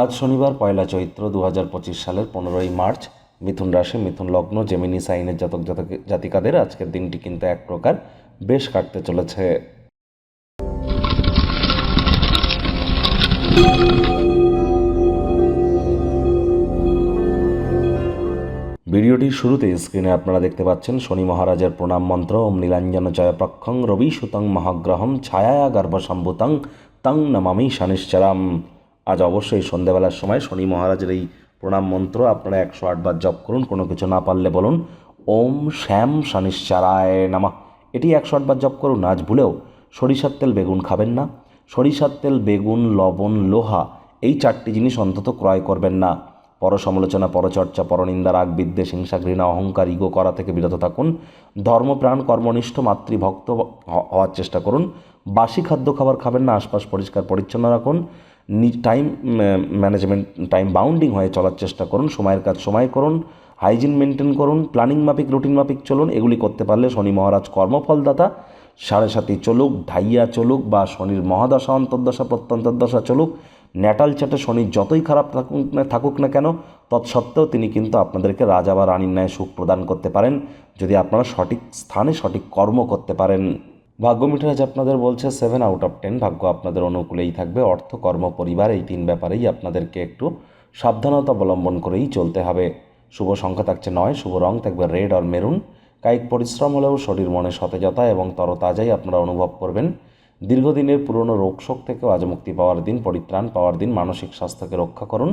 আজ শনিবার পয়লা চৈত্র দু হাজার পঁচিশ সালের পনেরোই মার্চ, মিথুন রাশি, মিথুন লগ্ন, জেমিনি সাইনের জাতক জাতক জাতিকাদের আজকের দিনটি কিন্তু এক প্রকার বেশ কাটতে চলেছে। ভিডিওটির শুরুতে স্ক্রিনে আপনারা দেখতে পাচ্ছেন শনি মহারাজের প্রণাম মন্ত্র, ওম নীলাঞ্জন জয়প্রক্ষং রবি সুতং মহাগ্রহম ছায়া গর্ভসম্ভুতং তং নমামি শনিশ্চরাম। আজ অবশ্যই সন্ধ্যাবেলার সময় শনি মহারাজের এই প্রণাম মন্ত্র, আপনারা একশো আটবার জপ করুন, কোনো কিছু না পারলে বলুন, ওম শ্যাম শনিশ্চরায় নামা। এটি একশো আটবার জপ করুন, আজ ভুলেও সরিষার তেল বেগুন খাবেন না। সরিষার তেল, বেগুন, লবণ, লোহা, এই চারটি জিনিস অন্তত ক্রয় করবেন না। পর সমালোচনা পরচর্চা, পরনিন্দা, রাগ, বিদ্বেষ, হিংসা, ঘৃণা, অহংকার, ইগো করা থেকে বিরত থাকুন। ধর্মপ্রাণ কর্মনিষ্ঠ, মাতৃভক্ত হওয়ার চেষ্টা করুন। বাসি খাদ্য খাবার খাবেন না, আশপাশ পরিষ্কার পরিচ্ছন্ন রাখুন। টাইম ম্যানেজমেন্ট টাইম বাউন্ডিং হয়ে চলার চেষ্টা করুন, সময়ের কাজ সময় করুন হাইজিন মেনটেন করুন প্ল্যানিং মাফিক রুটিন মাফিক চলুন, এগুলি করতে পারলে শনি মহারাজ কর্মফলদাতা। সাড়ে সাথে চলুক, ঢাইয়া চলুক বা শনির মহাদশা, অন্তর্দশা, প্রত্যন্তর্দশা চলুক ন্যাটাল চাটে শনি যতই খারাপ থাকুক না থাকুক না কেন, তৎসত্ত্বেও তিনি কিন্তু আপনাদেরকে রাজা বা রানীর ন্যায় সুখ প্রদান করতে পারেন। যদি আপনারা সঠিক স্থানে সঠিক কর্ম করতে পারেন। ভাগ্য মিঠারাজ আপনাদের বলছে সেভেন আউট অফ টেন ভাগ্য আপনাদের অনুকূলেই থাকবে। অর্থ, কর্ম, পরিবার, এই তিন ব্যাপারেই আপনাদেরকে একটু সাবধানতা অবলম্বন করেই চলতে হবে। শুভ সংখ্যা থাকছে নয়, শুভ রং থাকবে রেড আর মেরুন কায়িক পরিশ্রম হলেও শরীর মনে সতেজতা এবং তরতাজাই আপনারা অনুভব করবেন। দীর্ঘদিনের পুরনো রোগশোক থেকেও আজ মুক্তি পাওয়ার দিন, পরিত্রাণ পাওয়ার দিন, মানসিক স্বাস্থ্যকে রক্ষা করুন।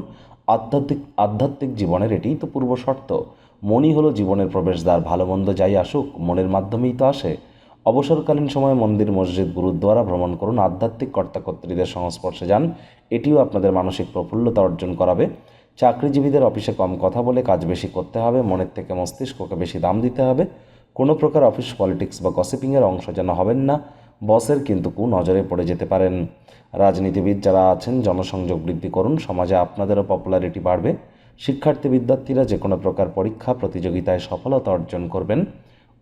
আধ্যাত্মিক আধ্যাত্মিক জীবনের এটিই তো পূর্ব শর্ত। মনই হলো জীবনের প্রবেশদ্বার, ভালো মন্দ যাই আসুক, মনের মাধ্যমেই তো আসে। অবসরকালীন সময়ে মন্দির, মসজিদ, গুরুদ্বারা ভ্রমণ করুন। আধ্যাত্মিক কর্তাকর্ত্রীদের সংস্পর্শে যান। এটিও আপনাদের মানসিক প্রফুল্লতা অর্জন করাবে। চাকরিজীবীদের অফিসে কম কথা বলে কাজ বেশি করতে হবে। মনের থেকে মস্তিষ্ককে বেশি দাম দিতে হবে। কোনো প্রকার অফিস পলিটিক্স বা গসিপিংয়ের অংশ যেন হবেন না। বসের কিন্তু কু নজরে পড়ে যেতে পারেন। রাজনীতিবিদ যারা আছেন, জনসংযোগ বৃদ্ধি করুন। সমাজে আপনাদেরও পপুলারিটি বাড়বে। শিক্ষার্থী বিদ্যার্থীরা যে কোনো প্রকার পরীক্ষা, প্রতিযোগিতায় সফলতা অর্জন করবেন।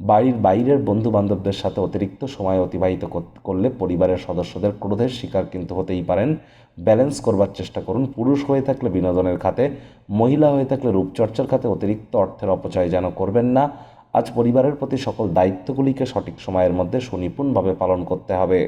বাড়ির বাইরের বন্ধু বান্ধবদের সাথে অতিরিক্ত সময় অতিবাহিত করলে পরিবারের সদস্যদের ক্রোধের শিকার কিন্তু হতেই পারেন। ব্যালেন্স করবার চেষ্টা করুন। পুরুষ হয়ে থাকলে বিনোদনের খাতে, মহিলা হয়ে থাকলে রূপচর্চার খাতে অতিরিক্ত অর্থের অপচয় যেন করবেন না। আজ পরিবারের প্রতি সকল দায়িত্বগুলিকে সঠিক সময়ের মধ্যে সুনিপুণভাবে পালন করতে হবে।